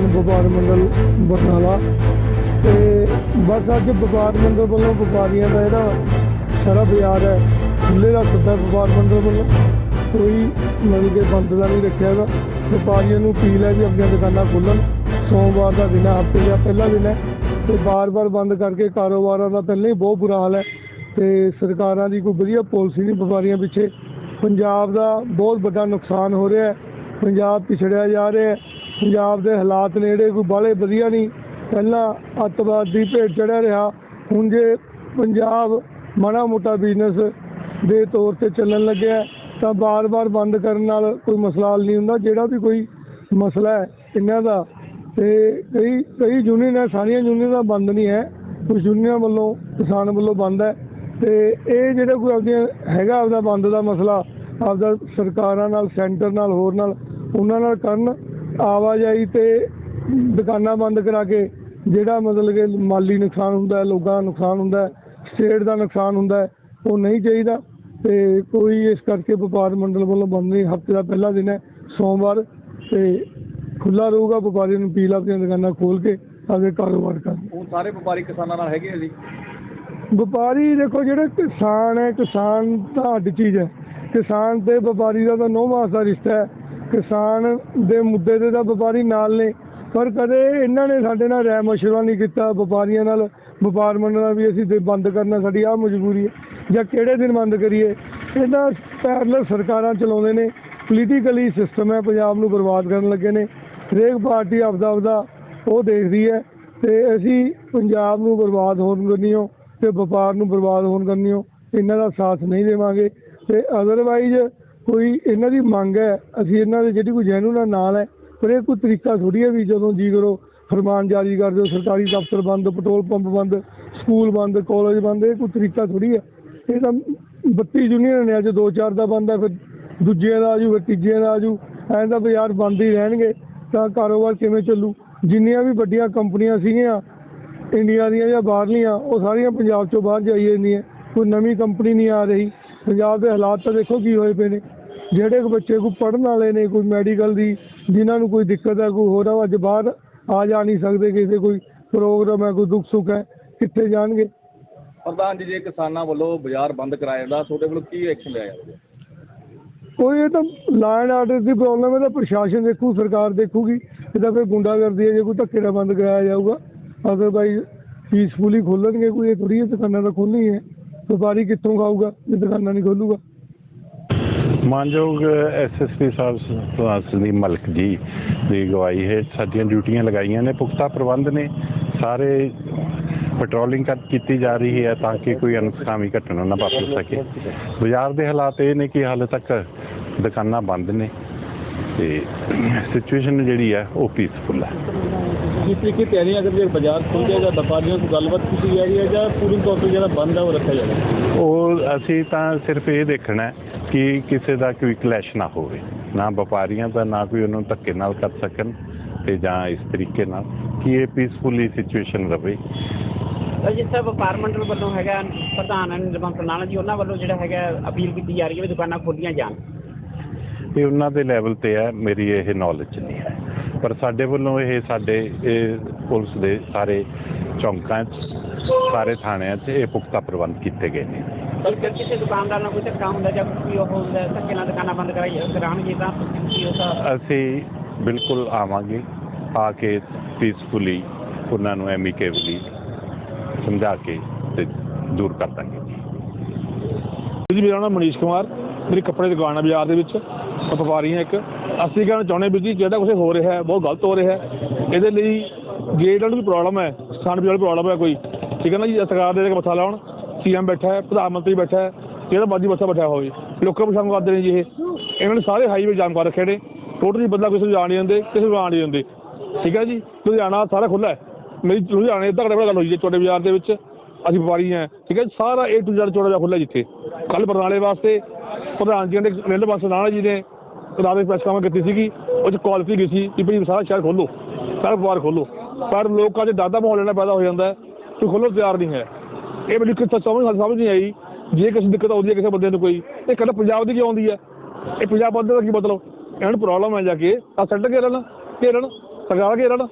ਨਾਣਾ ਵਪਾਰ ਮੰਡਲ ਬਰਨਾਲਾ ਤੇ ਬਸ ਅੱਜ ਵਪਾਰ ਮੰਡਲ ਵੱਲੋਂ ਵਪਾਰੀਆਂ ਦਾ ਜਿਹੜਾ ਸਾਰਾ ਬਾਜ਼ਾਰ ਹੈ, ਖੁੱਲ੍ਹੇ ਦਾ ਸੱਦਾ ਵਪਾਰ ਮੰਡਲ ਵੱਲੋਂ ਕੋਈ ਮਤਲਬ ਕਿ ਬੰਦ ਦਾ ਨਹੀਂ ਰੱਖਿਆ ਹੈਗਾ। ਵਪਾਰੀਆਂ ਨੂੰ ਅਪੀਲ ਹੈ ਵੀ ਆਪਣੀਆਂ ਦੁਕਾਨਾਂ ਖੋਲ੍ਹਣ। ਸੋਮਵਾਰ ਦਾ ਦਿਨ ਹੈ, ਹਫ਼ਤੇ ਦਾ ਪਹਿਲਾ ਦਿਨ ਹੈ ਤੇ ਬਾਰ-ਬਾਰ ਬੰਦ ਕਰਕੇ ਕਾਰੋਬਾਰਾਂ ਦਾ ਪਹਿਲਾਂ ਹੀ ਬਹੁਤ ਬੁਰਾ ਹਾਲ ਹੈ ਤੇ ਸਰਕਾਰਾਂ ਦੀ ਕੋਈ ਵਧੀਆ ਪਾਲਿਸੀ ਨਹੀਂ ਵਪਾਰੀਆਂ ਪਿੱਛੇ। ਪੰਜਾਬ ਦਾ ਬਹੁਤ ਵੱਡਾ ਨੁਕਸਾਨ ਹੋ ਰਿਹਾ ਹੈ। ਪੰਜਾਬ ਪਿਛੜਿਆ ਜਾ ਰਿਹਾ ਹੈ। ਪੰਜਾਬ ਦੇ ਹਾਲਾਤ ਨੇ ਜਿਹੜੇ ਕੋਈ ਬਾਹਲੇ ਵਧੀਆ ਨਹੀਂ। ਪਹਿਲਾਂ ਅੱਤਵਾਦ ਦੀ ਭੇਟ ਚੜਿਆ ਰਿਹਾ। ਹੁਣ ਜੇ ਪੰਜਾਬ ਮਾੜਾ ਮੋਟਾ ਬਿਜ਼ਨਸ ਦੇ ਤੌਰ ਤੇ ਚੱਲਣ ਲੱਗਿਆ ਤਾਂ ਬਾਰ-ਬਾਰ ਬੰਦ ਕਰਨ ਨਾਲ ਕੋਈ ਮਸਲਾ ਹੱਲ ਨਹੀਂ ਹੁੰਦਾ। ਜਿਹੜਾ ਵੀ ਕੋਈ ਮਸਲਾ ਹੈ, ਇਹਨਾਂ ਦਾ। ਤੇ ਕਈ ਕਈ ਯੂਨੀਅਨ ਹੈ, ਸਾਰੀਆਂ ਯੂਨੀਅਨਾਂ ਬੰਦ ਨਹੀਂ ਹੈ। ਕੁਝ ਯੂਨੀਅਨ ਵੱਲੋਂ, ਕਿਸਾਨ ਵੱਲੋਂ ਬੰਦ ਹੈ। ਤੇ ਇਹ ਜਿਹੜਾ ਕੋਈ ਆਪਦੀਆਂ, ਹੈਗਾ ਆਪਦਾ ਬੰਦ ਦਾ ਮਸਲਾ, ਆਪਦਾ ਸਰਕਾਰਾਂ ਨਾਲ, ਸੈਂਟਰ ਨਾਲ, ਹੋਰ ਨਾਲ, ਉਹਨਾਂ ਨਾਲ ਕਰਨ ਆਵਾਜਾਈ ਤੇ ਦੁਕਾਨਾਂ ਬੰਦ ਕਰਾ ਕੇ ਜਿਹੜਾ ਮਤਲਬ ਕਿ ਮਾਲੀ ਨੁਕਸਾਨ ਹੁੰਦਾ ਲੋਕਾਂ ਦਾ ਨੁਕਸਾਨ ਹੁੰਦਾ ਸਟੇਟ ਦਾ ਨੁਕਸਾਨ ਹੁੰਦਾ ਉਹ ਨਹੀਂ ਚਾਹੀਦਾ। ਤੇ ਕੋਈ ਇਸ ਕਰਕੇ ਵਪਾਰ ਮੰਡਲ ਵੱਲੋਂ ਬੰਦ ਨਹੀਂ ਹਫ਼ਤੇ ਦਾ ਪਹਿਲਾ ਦਿਨ ਹੈ ਸੋਮਵਾਰ ਤੇ ਖੁੱਲਾ ਰਹੂਗਾ ਵਪਾਰੀ ਨੂੰ ਅਪੀਲ ਆਪਣੀਆਂ ਦੁਕਾਨਾਂ ਖੋਲ ਕੇ ਆਪਦੇ ਕਾਰੋਬਾਰ ਕਰਨ। ਹੁਣ ਸਾਰੇ ਵਪਾਰੀ ਕਿਸਾਨਾਂ ਨਾਲ ਹੈਗੇ ਆ ਜੀ? ਵਪਾਰੀ ਦੇਖੋ ਜਿਹੜੇ ਕਿਸਾਨ ਹੈ ਕਿਸਾਨ ਤਾਂ ਅੱਡ ਚੀਜ਼ ਹੈ। ਕਿਸਾਨ ਤੇ ਵਪਾਰੀ ਦਾ ਤਾਂ ਨੌ ਮਾਸ ਦਾ ਰਿਸ਼ਤਾ ਹੈ। ਕਿਸਾਨ ਦੇ ਮੁੱਦੇ ਤੇ ਤਾਂ ਵਪਾਰੀ ਨਾਲ ਨੇ, ਪਰ ਕਦੇ ਇਹਨਾਂ ਨੇ ਸਾਡੇ ਨਾਲ ਰਾਏ ਮਸ਼ਵਰਾ ਨਹੀਂ ਕੀਤਾ, ਵਪਾਰੀਆਂ ਨਾਲ, ਵਪਾਰ ਮੰਡਲਾਂ ਵੀ ਅਸੀਂ ਤੇ ਬੰਦ ਕਰਨਾ ਸਾਡੀ ਆਹ ਮਜਬੂਰੀ ਹੈ, ਜਾਂ ਕਿਹੜੇ ਦਿਨ ਬੰਦ ਕਰੀਏ? ਇਹਨਾਂ ਪੈਰਲਲ ਸਰਕਾਰਾਂ ਚਲਾਉਂਦੇ ਨੇ ਪੋਲੀਟੀਕਲੀ ਸਿਸਟਮ ਹੈ, ਪੰਜਾਬ ਨੂੰ ਬਰਬਾਦ ਕਰਨ ਲੱਗੇ ਨੇ, ਹਰੇਕ ਪਾਰਟੀ ਆਪਦਾ ਆਪਦਾ ਉਹ ਦੇਖਦੀ ਹੈ, ਤੇ ਅਸੀਂ ਪੰਜਾਬ ਨੂੰ ਬਰਬਾਦ ਹੋਣ ਕਰਨੀਓ, ਤੇ ਵਪਾਰ ਨੂੰ ਬਰਬਾਦ ਹੋਣ ਕਰਨੀਓ, ਇਹਨਾਂ ਦਾ ਸਾਥ ਨਹੀਂ ਦੇਵਾਂਗੇ, ਤੇ ਅਦਰਵਾਈਜ਼ ਕੋਈ ਇਹਨਾਂ ਦੀ ਮੰਗ ਹੈ, ਅਸੀਂ ਇਹਨਾਂ ਦੇ ਜਿਹੜੀ ਕੋਈ ਜੈਨੂਨ ਨਾਲ ਹੈ, ਪਰ ਇਹ ਕੋਈ ਤਰੀਕਾ ਥੋੜੀ ਹੈ ਵੀ ਜਦੋਂ ਜੀ ਕਰੋ, ਫਰਮਾਨ ਜਾਰੀ ਕਰ ਦਿਓ, ਸਰਕਾਰੀ ਦਫ਼ਤਰ ਬੰਦ, ਪੈਟਰੋਲ ਪੰਪ ਬੰਦ, ਸਕੂਲ ਬੰਦ, ਕਾਲਜ ਬੰਦ, ਇਹ ਕੋਈ ਤਰੀਕਾ ਥੋੜੀ ਹੈ। ਇਹ ਤਾਂ 32 ਯੂਨੀਅਨ ਨੇ ਅੱਜ ਦੋ ਚਾਰ ਦਾ ਬੰਦ ਹੈ, ਫਿਰ ਦੂਜਿਆਂ ਦਾ ਆਜੂ ਫਿਰ ਤੀਜਿਆਂ ਦਾ ਆਜੂ ਐਂ ਤਾਂ ਬਾਜ਼ਾਰ ਬੰਦ ਹੀ ਰਹਿਣਗੇ, ਤਾਂ ਕਾਰੋਬਾਰ ਕਿਵੇਂ ਚੱਲੂ? ਜਿੰਨੀਆਂ ਵੀ ਵੱਡੀਆਂ ਕੰਪਨੀਆਂ ਸੀਗੀਆਂ, ਇੰਡੀਆ ਦੀਆਂ ਜਾਂ ਬਾਹਰਲੀਆਂ, ਉਹ ਸਾਰੀਆਂ ਪੰਜਾਬ ਚੋਂ ਬਾਹਰ ਜਾਈ ਜਾਂਦੀਆਂ, ਕੋਈ ਨਵੀਂ ਕੰਪਨੀ ਨਹੀਂ ਆ ਰਹੀ। ਪੰਜਾਬ ਦੇ ਹਾਲਾਤ ਤਾਂ ਦੇਖੋ ਕੀ ਹੋਏ ਪਏ ਨੇ। ਜਿਹੜੇ ਕੋ ਬੱਚੇ ਕੋ ਪੜ੍ਹਨ ਵਾਲੇ ਨੇ ਕੋਈ ਮੈਡੀਕਲ ਦੀ ਜਿਨ੍ਹਾਂ ਨੂੰ ਕੋਈ ਦਿੱਕਤ ਹੈ ਕੋਈ ਹੋਰ ਉਹ ਅੱਜ ਬਾਹਰ ਆ ਜਾ ਨਹੀਂ ਸਕਦੇ ਕਿਸੇ ਕੋਈ ਪ੍ਰੋਗਰਾਮ ਹੈ ਕੋਈ ਦੁੱਖ ਸੁੱਖ ਹੈ ਕਿੱਥੇ ਜਾਣਗੇ? ਪ੍ਰਧਾਨ ਜੀ ਜੇ ਕਿਸਾਨਾਂ ਵੱਲੋਂ ਬਾਜ਼ਾਰ ਬੰਦ ਕਰਾਇਆ ਜਾਂਦਾ ਤੁਹਾਡੇ ਵੱਲੋਂ ਕੀ ਐਕਸ਼ਨ ਲਿਆ ਜਾਵੇਗਾ ਕੋਈ ਇਹ ਤਾਂ ਲਾਈਨ ਆਰਡਰ ਦੀ ਪ੍ਰੋਬਲਮ ਹੈ ਤਾਂ ਪ੍ਰਸ਼ਾਸਨ ਦੇਖੂ ਸਰਕਾਰ ਦੇਖੂਗੀ ਇਹਦਾ ਫਿਰ ਗੁੰਡਾਗਰਦੀ ਹੈ ਜੇ ਕੋਈ ਧੱਕੇ ਨਾਲ ਬੰਦ ਕਰਾਇਆ ਜਾਊਗਾ ਅਦਰਵਾਈਜ਼ ਪੀਸਫੁਲੀ ਖੋਲਣਗੇ ਕੋਈ ਇਹ ਥੋੜੀ ਦੁਕਾਨਾਂ ਤਾਂ ਖੋਲ੍ਹਣੀ ਹੈ ਵਪਾਰੀ ਕਿੱਥੋਂ ਖਾਊਗਾ ਜੇ ਦੁਕਾਨਾਂ ਨਹੀਂ ਖੋਲੂਗਾ। ਮਾਨਯੋਗ ਐਸਐਸਪੀ ਸਾਹਿਬ ਸੁਭਾਸ਼ ਸਿੰਘ ਮਲਕ ਜੀ ਦੀ ਅਗਵਾਈ ਹੈ ਸਾਡੀਆਂ ਡਿਊਟੀਆਂ ਲਗਾਈਆਂ ਨੇ, ਪੁਖਤਾ ਪ੍ਰਬੰਧ ਨੇ, ਸਾਰੇ ਪੈਟਰੋਲਿੰਗ ਕਰ ਕੀਤੀ ਜਾ ਰਹੀ ਹੈ ਤਾਂ ਕਿ ਕੋਈ ਅਨੁਸਾਮੀ ਘਟਨਾ ਨਾ ਵਾਪਰ ਸਕੇ। ਬਾਜ਼ਾਰ ਦੇ ਹਾਲਾਤ ਇਹ ਨੇ ਕਿ ਹਾਲੇ ਤੱਕ ਦੁਕਾਨਾਂ ਬੰਦ ਨੇ ਤੇ ਸਿਚੁਏਸ਼ਨ ਜਿਹੜੀ ਹੈ ਉਹ ਪੀਸਫੁਲ ਹੈ। ਕਿਸ ਤਰੀਕੇ ਤਿਆਰੀਆਂ ਅਗਰ ਜੇ ਬਾਜ਼ਾਰ ਖੁੱਲ ਜਾਏਗਾ ਵਪਾਰੀਆਂ ਤੋਂ ਗੱਲਬਾਤ ਕੀਤੀ ਜਾ ਰਹੀ ਹੈ ਜਾਂ ਪੂਰੀ ਤੌਰ ਤੇ ਜਿਹੜਾ ਬੰਦ ਹੈ ਉਹ ਰੱਖਿਆ ਜਾਏਗਾ ਉਹ ਅਸੀਂ ਤਾਂ ਸਿਰਫ ਇਹ ਦੇਖਣਾ ਹੈ ਕਿ ਕਿਸੇ ਦਾ ਕੋਈ ਕਲੈਸ਼ ਨਾ ਹੋਵੇ। ਨਾ ਵਪਾਰੀਆਂ ਦਾ ਨਾ ਕੋਈ ਉਹਨੂੰ ਧੱਕੇ ਨਾਲ ਕਰ ਸਕਣ ਤੇ ਜਾਂ ਇਸ ਤਰੀਕੇ ਨਾਲ ਕਿ ਇਹ ਪੀਸਫੁਲੀ ਸਿਚੁਏਸ਼ਨ ਰਵੇ। ਤਾਂ ਜਿਸ ਤਰ੍ਹਾਂ ਵਪਾਰ ਮੰਡਲ ਵੱਲੋਂ ਹੈਗਾ ਪ੍ਰਧਾਨ ਨਿਰਮਲ ਨਾਲਾ ਜੀ ਉਹਨਾਂ ਵੱਲੋਂ ਜਿਹੜਾ ਹੈਗਾ ਅਪੀਲ ਕੀਤੀ ਜਾ ਰਹੀ ਹੈ ਵੀ ਦੁਕਾਨਾਂ ਖੋਲੀਆਂ ਜਾਣ। ਇਹ ਉਹਨਾਂ ਦੇ ਲੈਵਲ ਤੇ ਹੈ ਮੇਰੀ ਇਹ ਨੌਲੇਜ ਨਹੀਂ ਹੈ। ਪਰ ਸਾਡੇ ਵੱਲੋਂ ਇਹ ਸਾਡੇ ਇਹ ਪੁਲਿਸ ਦੇ ਸਾਰੇ ਚੌਂਕਾਂ 'ਚ ਸਾਰੇ ਥਾਣਿਆਂ 'ਚ ਇਹ ਪੁਖਤਾ ਪ੍ਰਬੰਧ ਕੀਤੇ ਗਏ ਨੇ। ਪਰ ਕਿਸੇ ਦੁਕਾਨਦਾਰ ਨਾਲ ਕੋਈ ਧੱਕਾ ਹੁੰਦਾ ਜਾਂ ਕੋਈ ਉਹ ਹੁੰਦਾ ਧੱਕੇ ਨਾਲ ਦੁਕਾਨਾਂ ਬੰਦ ਕਰਾਈ ਕਰਾਉਣਗੇ ਤਾਂ ਕੀ ਉਹਦਾ ਅਸੀਂ ਬਿਲਕੁਲ ਆਵਾਂਗੇ ਆ ਕੇ ਪੀਸਫੁਲੀ ਉਹਨਾਂ ਨੂੰ ਐਮੀਕੇਬਲੀ ਸਮਝਾ ਕੇ ਤੇ ਦੂਰ ਕਰ ਦਾਂਗੇ। ਜੀ ਮੇਰਾ ਨਾਮ ਮਨੀਸ਼ ਕੁਮਾਰ ਮੇਰੀ ਕੱਪੜੇ ਦੀ ਦੁਕਾਨ ਹੈ ਬਾਜ਼ਾਰ ਦੇ ਵਿੱਚ। ਮੈਂ ਵਪਾਰੀ ਹਾਂ ਇੱਕ। ਅਸੀਂ ਕਹਿਣਾ ਚਾਹੁੰਦੇ ਵੀ ਜੀ ਜਿਹੜਾ ਕੁਝ ਹੋ ਰਿਹਾ ਹੈ ਬਹੁਤ ਗਲਤ ਹੋ ਰਿਹਾ ਹੈ। ਇਹਦੇ ਲਈ ਗੇਟ ਵਾਲੀ ਪ੍ਰੋਬਲਮ ਹੈ ਸਥਾਨ ਵਾਲੀ ਪ੍ਰੋਬਲਮ ਹੈ ਕੋਈ। ਠੀਕ ਹੈ ਨਾ ਜੀ ਸਰਕਾਰ ਦੇ ਕੇ ਮੱਥਾ ਲਾਉਣ ਸੀਐਮ ਬੈਠਾ ਹੈ ਪ੍ਰਧਾਨ ਮੰਤਰੀ ਬੈਠਾ ਹੈ ਜਿਹੜਾ ਬਾਜੀ ਮੱਥਾ ਬੈਠਾ ਹੋਵੇ। ਲੋਕਾਂ ਨੂੰ ਪਛਾਣ ਕਰਦੇ ਨੇ ਜੀ ਇਹ। ਇਹਨਾਂ ਨੇ ਸਾਰੇ ਹਾਈਵੇ ਜਾਮ ਕਰ ਰੱਖੇ ਨੇ। ਟੋਟਲੀ ਬੰਦਾ ਕਿਸੇ ਨੂੰ ਜਾਣ ਨਹੀਂ ਦਿੰਦੇ ਕਿਸੇ ਨੂੰ ਆਉਣ ਨਹੀਂ ਦਿੰਦੇ। ਠੀਕ ਹੈ ਜੀ ਲੁਧਿਆਣਾ ਸਾਰਾ ਖੁੱਲਾ ਹੈ। ਮੇਰੀ ਲੁਧਿਆਣੇ ਅੱਧਾ ਘੰਟਾ ਗੱਲ ਹੋਈ ਜੀ ਛੋਟੇ ਬਾਜ਼ਾਰ ਦੇ ਵਿੱਚ। ਅਸੀਂ ਵਪਾਰੀ ਹਾਂ। ਠੀਕ ਹੈ ਜੀ, ਸਾਰਾ ਏ ਟੂ ਜ਼ੈਡ ਜਿਹਾ ਖੁੱਲਾ ਜਿੱਥੇ। ਕੱਲ ਬਰਨਾਲੇ ਵਾਸਤੇ ਪ੍ਰਧਾਨ ਜੀ ਨੇ ਰੇਲ ਬੱਸ ਨਾਲ ਜੀ ਨੇ। ਰਾਤ ਦੇ ਪ੍ਰੈਸ ਕਾਨਫਰੰਸ ਕੀਤੀ ਸੀਗੀ, ਉਹ ਚ ਕਾਲ ਕੀਤੀ ਗਈ ਸੀ ਕਿ ਭਈ ਸਾਰਾ ਸ਼ਹਿਰ ਖੋਲੋ ਸਾਰਾ ਵਪਾਰ ਖੋਲੋ ਪਰ ਲੋਕਾਂ 'ਚ ਦਾਦਾ ਮਾਹੌਲ ਇਹਨਾਂ ਪੈਦਾ ਹੋ ਜਾਂਦਾ ਹੈ ਕਿ ਖੋਲੋ ਤਿਆਰ ਨਹੀਂ ਹੈ। ਇਹ ਮੈਨੂੰ ਕਿੱਥੇ ਸਮਝ ਸਮਝ ਨਹੀਂ ਆਈ ਜੇ ਕਿਸੇ ਦਿੱਕਤ ਆਉਂਦੀ ਹੈ ਕਿਸੇ ਬੰਦੇ ਨੂੰ ਕੋਈ। ਇਹ ਕੱਲ ਪੰਜਾਬ ਦੀ ਕਿਉਂ ਆਉਂਦੀ ਹੈ? ਇਹ ਪੰਜਾਬ ਬੰਦੇ ਦਾ ਕੀ ਮਤਲਬ? ਇਹਨਾਂ ਨੂੰ ਪ੍ਰੋਬਲਮ ਹੈ ਜਾ ਕੇ ਆ ਸੱਟ ਘੇਰਨ ਘੇਰਨ ਸਰਕਾਰ ਘੇਰਨ ਇਹਨਾਂ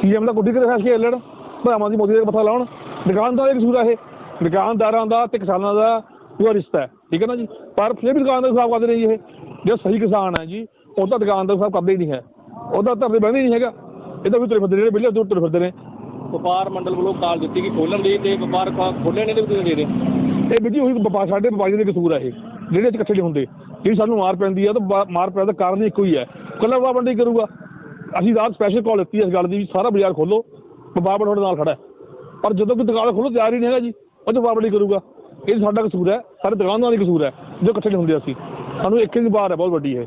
ਸੀਐਮ ਦਾ ਗੁੱਡੀ ਕੇ ਦਿਖਾ ਕੇ ਲੈਣ, ਭਰਾਵਾਂ ਦੀ ਮੋਦੀ ਦਾ ਮੱਥਾ ਲਾਉਣ। ਦੁਕਾਨਦਾਰ ਦਾ ਕਸੂਰ ਆ ਇਹ, ਦੁਕਾਨਦਾਰਾਂ ਦਾ ਤੇ ਕਿਸਾਨਾਂ ਦਾ ਪੂਰਾ ਰਿਸ਼ਤਾ ਹੈ। ਠੀਕ ਹੈ ਨਾ ਜੀ? ਪਰ ਫਿਰ ਵੀ ਦੁਕਾਨਦਾਰ ਹਿਸਾਬ ਕਰਦੇ ਨੇ ਇਹ। ਜੋ ਸਹੀ ਕਿਸਾਨ ਹੈ ਜੀ ਉਹਦਾ ਦੁਕਾਨਦਾਰ ਹਿਸਾਬ ਕਰਦੇ ਹੀ ਨਹੀਂ ਹੈ। ਉਹਦਾ ਧਰਦੇ ਬਹਿੰਦੇ ਨਹੀਂ ਹੈਗਾ। ਇਹਦਾ ਵੀ ਤੁਰੇ ਫਿਰਦੇ ਨੇ ਜਿਹੜੇ ਬਿੱਲੇ ਦੂਰ ਤੁਰੇ ਫਿਰਦੇ ਨੇ। ਵਪਾਰ ਮੰਡਲ ਵੱਲੋਂ ਕਾਲ ਦਿੱਤੀ ਕਿ ਖੋਲਣ ਦੀ ਤੇ ਵਪਾਰ ਖੋਲਣ ਦੇ ਵੀ ਤੁਸੀਂ ਦੇ ਰਹੇ? ਇਹ ਵੀ ਜੀ ਉਹੀ ਵਪਾਰ ਸਾਡੇ ਵਪਾਰੀ ਦੇ ਕਸੂਰ ਹੈ ਇਹ। ਜਿਹੜੇ ਚ ਇਕੱਠੇ ਹੁੰਦੇ। ਜਿਹੜੀ ਸਾਨੂੰ ਮਾਰ ਪੈਂਦੀ ਆ ਤਾਂ ਮਾਰ ਪੈਣ ਦਾ ਕਾਰਨ ਇੱਕੋ ਹੀ ਹੈ ਕੱਲਾ ਵਪਾਰ ਮੰਡੀ ਕਰੂਗਾ। ਅਸੀਂ ਰਾਤ ਸਪੈਸ਼ਲ ਕਾਲ ਦਿੱਤੀ ਇਸ ਗੱਲ ਦੀ ਵੀ ਸਾਰਾ ਬਾਜ਼ਾਰ ਖੋਲੋ ਵਪਾਰ ਤੁਹਾਡੇ ਨਾਲ ਖੜਾ ਪਰ ਜਦੋਂ ਕੋਈ ਦੁਕਾਨ ਖੋਲੋ ਤਿਆਰ ਹੀ ਨਹੀਂ ਹੈਗਾ ਜੀ। ਉਹ 'ਚ ਵਪਾਰ ਮੰਡੀ ਕਰੂਗਾ। ਇਹ ਸਾਡਾ ਕਸੂਰ ਹੈ। ਸਾਰੇ ਦੁਕਾਨਦਾਰਾਂ ਦਾ ਕਸੂਰ ਹੈ ਜੋ ਇਕੱਠੇ ਹੁੰਦੇ ਅਸੀਂ। ਸਾਨੂੰ ਇੱਕ ਹੀ ਬਾਰ ਹੈ ਬਹੁਤ ਵੱਡੀ ਹੈ।